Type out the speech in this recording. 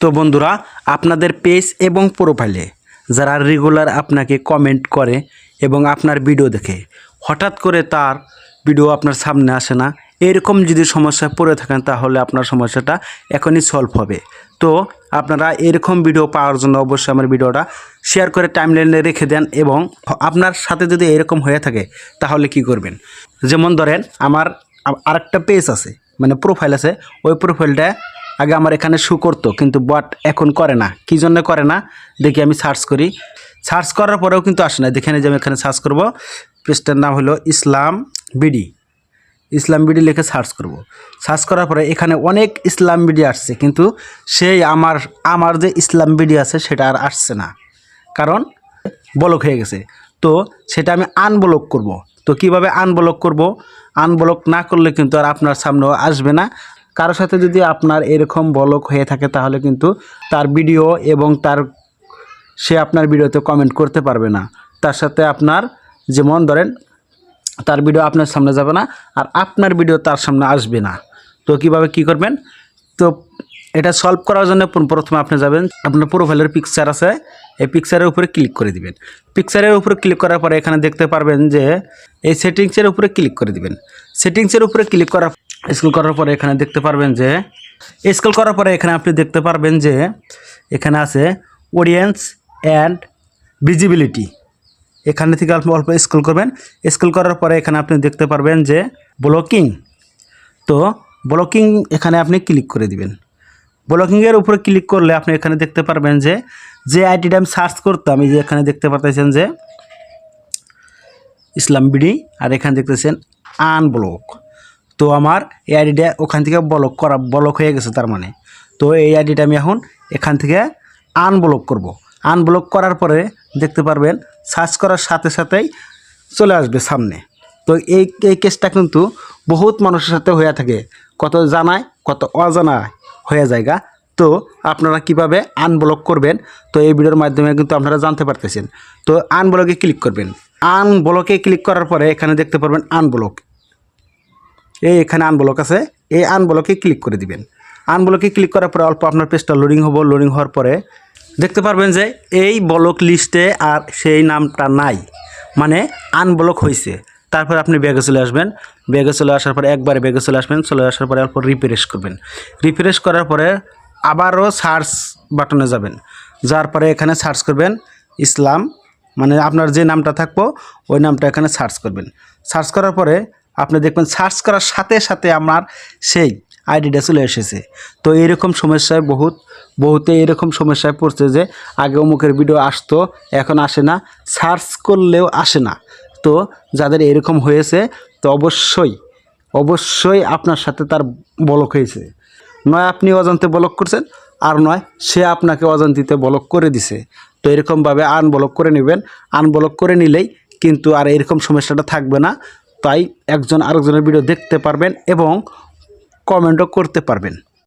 তো বন্ধুরা, আপনাদের পেজ এবং প্রোফাইলে যারা রেগুলার আপনাকে কমেন্ট করে এবং আপনার ভিডিও দেখে, হঠাৎ করে তার ভিডিও আপনার সামনে আসে না, এরকম যদি সমস্যায় পড়ে থাকেন তাহলে আপনার সমস্যাটা এখনই সলভ হবে। তো আপনারা এরকম ভিডিও পাওয়ার জন্য অবশ্যই আমার ভিডিওটা শেয়ার করে টাইমলাইনে রেখে দেন এবং আপনার সাথে যদি এরকম হয়ে থাকে, তাহলে কি করবেন? যেমন ধরেন, আমার আরেকটা পেজ আছে মানে প্রোফাইল আছে, ওই প্রোফাইলটা আগে আমার এখানে শু করতো, কিন্তু বাট এখন করে না। কী জন্য করে না? দেখি আমি সার্চ করি। সার্চ করার পরেও কিন্তু আসে না। দেখে যে আমি এখানে সার্চ করব। পেজটার নাম হলো ইসলাম বিডি। ইসলাম বিডি লিখে সার্চ করব। সার্চ করার পরে এখানে অনেক ইসলাম বিডি আসছে, কিন্তু সেই আমার আমার যে ইসলাম বিডি আছে সেটা আর আসছে না। কারণ ব্লক হয়ে গেছে। তো সেটা আমি আনব্লক করব। তো কীভাবে আনব্লক করব? আনব্লক না করলে কিন্তু আর আপনার সামনেও আসবে না। কারোর সাথে যদি আপনার এরকম বলক হয়ে থাকে, তাহলে কিন্তু তার ভিডিও এবং তার সে আপনার ভিডিওতে কমেন্ট করতে পারবে না। তার সাথে আপনার যেমন ধরেন, তার ভিডিও আপনার সামনে যাবে না আর আপনার ভিডিও তার সামনে আসবে না। তো কীভাবে কি করবেন? তো এটা সলভ করার জন্য প্র- প্রথমে আপনি যাবেন, আপনার প্রোফাইলের পিকচার আছে। এই পিকচারের উপরে ক্লিক করে দিবেন। পিকচারের উপরে ক্লিক করার পরে এখানে দেখতে পারবেন যে, এই সেটিংসের উপরে ক্লিক করে দিবেন। সেটিংসের উপরে ক্লিক করার স্কুল করার পরে এখানে দেখতে পারবেন যে, স্কুল করার পরে এখানে আপনি দেখতে পারবেন যে, এখানে আছে অডিয়েন্স অ্যান্ড ভিজিবিলিটি এখানে থেকে আপনি অল্প স্ক্রল করবেন। স্ক্রল করার পরে এখানে আপনি দেখতে পারবেন যে ব্লকিং তো ব্লকিং এখানে আপনি ক্লিক করে দিবেন। ব্লকিংয়ের উপরে ক্লিক করলে আপনি এখানে দেখতে পারবেন যে যে আইডিটা আমি সার্চ করতাম, এই যে এখানে দেখতে পারতেছেন যে, ইসলাম বিডি, আর এখানে দেখতেছেন আনব্লক তো আমার এই আইডিটা ওখান থেকে ব্লক করা ব্লক হয়ে গেছে তার মানে। তো এই আইডিটা আমি এখন এখান থেকে আনব্লক করব। আনব্লক করার পরে দেখতে পারবেন সার্চ করার সাথে সাথেই চলে আসবে সামনে। তো এই এই কেসটা কিন্তু বহুত মানুষের সাথে হয়ে থাকে। কত জানায়, কত অজানায় হয়ে যায়গা তো আপনারা কীভাবে আনব্লক করবেন? তো এই ভিডিওর মাধ্যমে কিন্তু আপনারা জানতে পারতেছেন। তো আনব্লকে ক্লিক করবেন। আনব্লকে ক্লিক করার পরে এখানে দেখতে পারবেন আনব্লক এই এখানে আনব্লক আছে। এই আনব্লকে ক্লিক করে দিবেন। আনব্লকে ক্লিক করার পরে অল্প আপনার পেজটা লোডিং হব। লোডিং হওয়ার পরে দেখতে পারবেন যে এই ব্লক লিস্টে আর সেই নামটা নাই। মানে আনব্লক হয়েছে তারপর আপনি ব্যাগে চলে আসবেন। ব্যাগে চলে আসার পরে একবারে ব্যাগে চলে আসবেন। চলে আসার পরে অল্প রিফ্রেশ করবেন। রিফ্রেশ করার পরে আবারও সার্চ বাটনে যাবেন। যার পরে এখানে সার্চ করবেন ইসলাম। মানে আপনার যে নামটা থাকব, ওই নামটা এখানে সার্চ করবেন। সার্চ করার পরে আপনি দেখবেন সার্চ করার সাথে সাথে আমার সেই আইডিটা চলে এসেছে। তো এরকম সমস্যায় বহুত, বহুতে এরকম সমস্যায় পড়ছে যে আগে অমুকের ভিডিও আসতো, এখন আসে না সার্চ করলেও আসে না। তো যাদের এরকম হয়েছে, তো অবশ্যই অবশ্যই আপনার সাথে তার বলক হয়েছে। নয় আপনি অজান্তে ব্লক করছেন, আর নয় সে আপনাকে অজান্তিতে বলক করে দিছে। তো এরকমভাবে আনব্লক করে নেবেন। আনব্লক করে নিলেই কিন্তু আর এরকম সমস্যাটা থাকবে না। তাই একজন আরেকজনের ভিডিও দেখতে পারবেন এবং কমেন্টও করতে পারবেন।